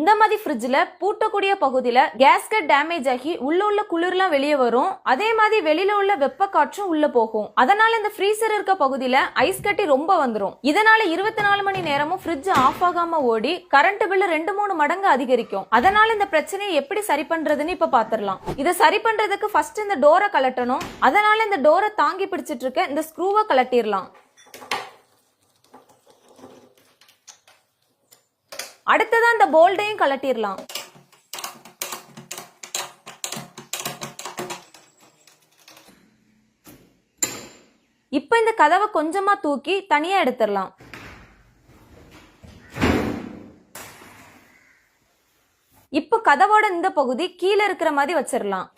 இந்த மாதிரி ஃப்ரிட்ஜில் பூட்டக்கூடிய பகுதியில் கேஸ்கட் டேமேஜ் ஆகி உள்ள உள்ள குளிர்லாம் வெளியே வரும். அதே மாதிரி வெளியில உள்ள வெப்ப காற்றும் உள்ள போகும். அதனால இந்த ஃப்ரீசர் இருக்க பகுதியில் ஐஸ் கட்டி ரொம்ப வந்துடும் இதனால இருபத்தி நாலு மணி நேரமும் ஃப்ரிட்ஜ் ஆஃப் ஆகாம ஓடி கரண்ட் பில்லு ரெண்டு மூணு மடங்கு அதிகரிக்கும். அதனால இந்த பிரச்சனையை எப்படி சரி பண்றதுன்னு இப்ப பாத்திரலாம். இதை சரி பண்றதுக்கு ஃபர்ஸ்ட் இந்த டோரை கலட்டணும் அதனால இந்த டோரை தாங்கி பிடிச்சிட்டு இருக்க இந்த ஸ்க்ரூவை கலட்டிடலாம் அடுத்ததான் இந்த போல்டையும் கலட்டிடலாம் இப்ப இந்த கதவை கொஞ்சமா தூக்கி தனியா எடுத்துடலாம் இப்ப கதவோட இந்த பகுதி கீழே இருக்கிற மாதிரி வச்சிடலாம்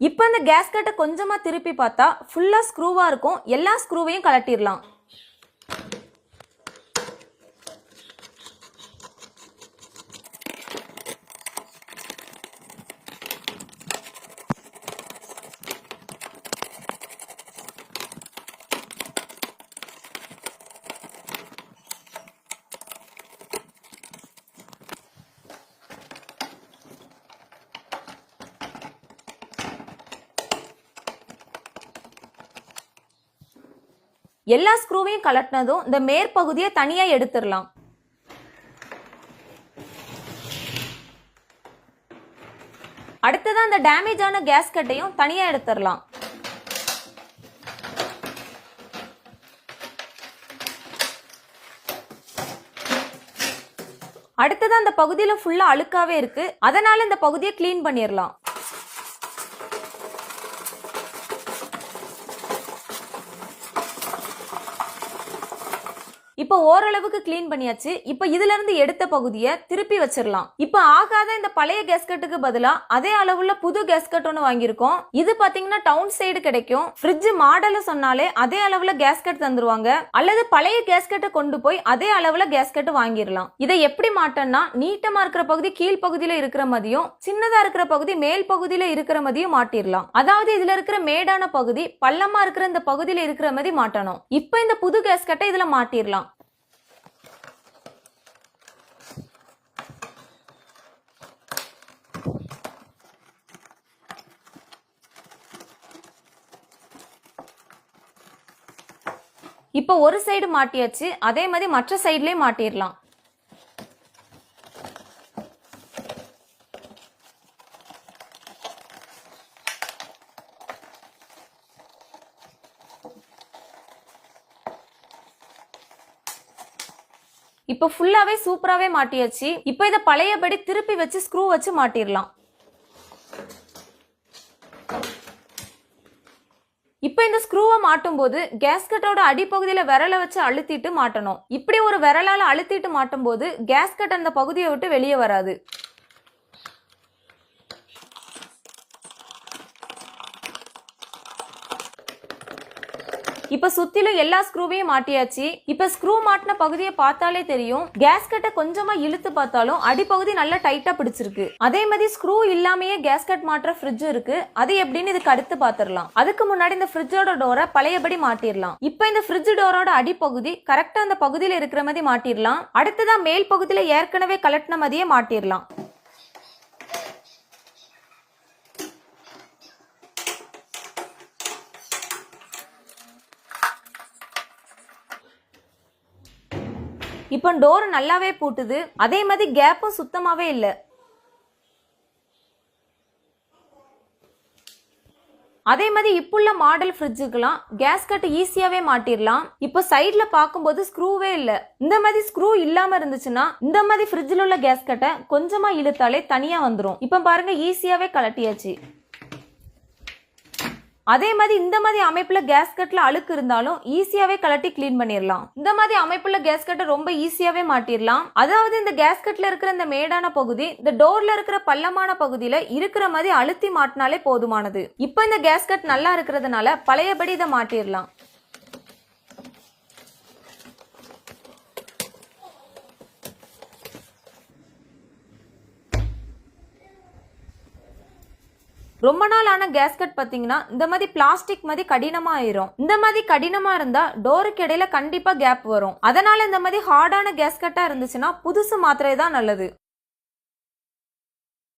இப்ப இந்த கேஸ்கட்டை கொஞ்சமா திருப்பி பார்த்தா ஃபுல்லா ஸ்க்ரூவா இருக்கும். எல்லா ஸ்க்ரூவையும் கலட்டிடலாம் எல்லா ஸ்க்ரூவையும் கலட்டினதும் இந்த மேற்பகுதியை தனியாக எடுத்துடலாம். அடுத்ததான் அந்த டேமேஜ் ஆன கேஸ்கட்டையும் தனியாக எடுத்துடலாம். அடுத்தது அந்த பகுதியில் ஃபுல்லாக அழுக்காவே இருக்கு. அதனால இந்த பகுதியை க்ளீன் பண்ணிடலாம். இப்போ ஓரளவுக்கு க்ளீன் பண்ணியாச்சு. இப்போ இதுல இருந்து எடுத்த பகுதியை திருப்பி வச்சிடலாம். இப்போ ஆகாத இந்த பழைய கேஸ்கட்டுக்கு பதிலா அதே அளவுல புது கேஸ்கட் ஒன்று வாங்கியிருக்கோம். இது பாத்தீங்கன்னா டவுன் சைடு கிடைக்கும். ஃப்ரிட்ஜ் மாடல சொன்னாலே அதே அளவுல கேஸ்கட் தந்துருவாங்க. அல்லது பழைய கேஸ்கட்டை கொண்டு போய் அதே அளவுல கேஸ்கட் வாங்கிடலாம். இதை எப்படி மாட்டோம்னா நீட்டமா இருக்கிற பகுதி கீழ் பகுதியில இருக்கிற மாதிரியும் சின்னதா இருக்கிற பகுதி மேல் பகுதியில இருக்கிற மாதிரியும் மாட்டிடலாம். அதாவது இதுல இருக்கிற மேடான பகுதி பள்ளமா இருக்கிற இந்த பகுதியில இருக்கிற மாதிரி மாட்டணும். இப்போ இந்த புது கேஸ்கட்டை இதுல மாட்டிடலாம். இப்போ ஒரு சைடு மாட்டியாச்சு அதே மாதிரி மற்ற சைட்லயே மாட்டிடலாம். இப்போ ஃபுல்லாவே சூப்பராகவே மாட்டியாச்சு. இப்போ இதை பழையபடி திருப்பி வச்சு ஸ்க்ரூ வச்சு மாட்டிடலாம். இப்போ இந்த ஸ்க்ரூவை மாட்டும் போது கேஸ்கட்டோட அடிப்பகுதியில விரலை வச்சு அழுத்திட்டு மாட்டணும். இப்படி ஒரு விரலால அழுத்திட்டு மாட்டும் போது கேஸ்கட் அந்த பகுதியை விட்டு வெளியே வராது. இப்ப சுத்திலும் எல்லா ஸ்க்ரூவையும் மாட்டியாச்சு. இப்ப ஸ்க்ரூ மாட்டின பகுதியை பார்த்தாலே தெரியும். கேஸ்கட்டை கொஞ்சமா இழுத்து பார்த்தாலும் அடிப்பகுதி நல்லா டைட்டா பிடிச்சிருக்கு. அதே மாதிரி ஸ்க்ரூ இல்லாமயே கேஸ்கட் மாட்டுற ஃப்ரிட்ஜ் இருக்கு. அது எப்படின்னு இதுக்கு அடுத்து பாத்துரலாம் அதுக்கு முன்னாடி இந்த ஃப்ரிட்ஜோட டோரை பழையபடி மாட்டிடலாம். இப்ப இந்த ஃப்ரிட்ஜ் டோரோட அடிப்பகுதி கரெக்டா அந்த பகுதியில இருக்கிற மாதிரி மாட்டிடலாம். அடுத்ததான் மேல் பகுதியில ஏற்கனவே கலட்டின மாதிரியே மாட்டிடலாம். இப்போ டோர் நல்லாவே பூட்டுது. அதே மாதிரி கேப்பும் சுத்தமாவே இல்லை. அதே மாதிரி இப்புள்ள மாடல் ஃப்ரிட்ஜுக்கெல்லாம் கேஸ் கட் ஈஸியாவே மாட்டிடலாம் இப்போ சைட்ல பார்க்கும்போது ஸ்க்ரூவே இல்லை. இந்த மாதிரி ஸ்க்ரூ இல்லாம இருந்துச்சுன்னா இந்த மாதிரி ஃப்ரிட்ஜில் உள்ள கேஸ் கட்டை கொஞ்சமா இழுத்தாலே தனியா வந்துடும் இப்போ பாருங்க ஈஸியாவே கலட்டியாச்சு அதே மாதிரி இந்த மாதிரி அமைப்புல கேஸ்கட்ல அழுக்கு இருந்தாலும் ஈஸியாவே கலட்டி க்ளீன் பண்ணிடலாம் இந்த மாதிரி அமைப்புல கேஸ்கட்டை ரொம்ப ஈஸியாவே மாட்டிடலாம் அதாவது இந்த கேஸ்கட்ல இருக்கிற இந்த மேடான பகுதி இந்த டோர்ல இருக்கிற பள்ளமான பகுதியில இருக்கிற மாதிரி அழுத்தி மாட்டினாலே போதுமானது. இப்போ இந்த கேஸ்கட் நல்லா இருக்கிறதுனால பழையபடி இதை மாட்டிடலாம் ரொம்ப நாள் ஆன கேஸ்கட் பார்த்தீங்கன்னா இந்த மாதிரி பிளாஸ்டிக் மாதிரி கடினமாக ஆயிரும் இந்த மாதிரி கடினமா இருந்தா டோருக்கு இடையில கண்டிப்பா கேப் வரும். அதனால இந்த மாதிரி ஹார்டான கேஸ்கட்டா இருந்துச்சுன்னா புதுசு மாத்திரை தான் நல்லது.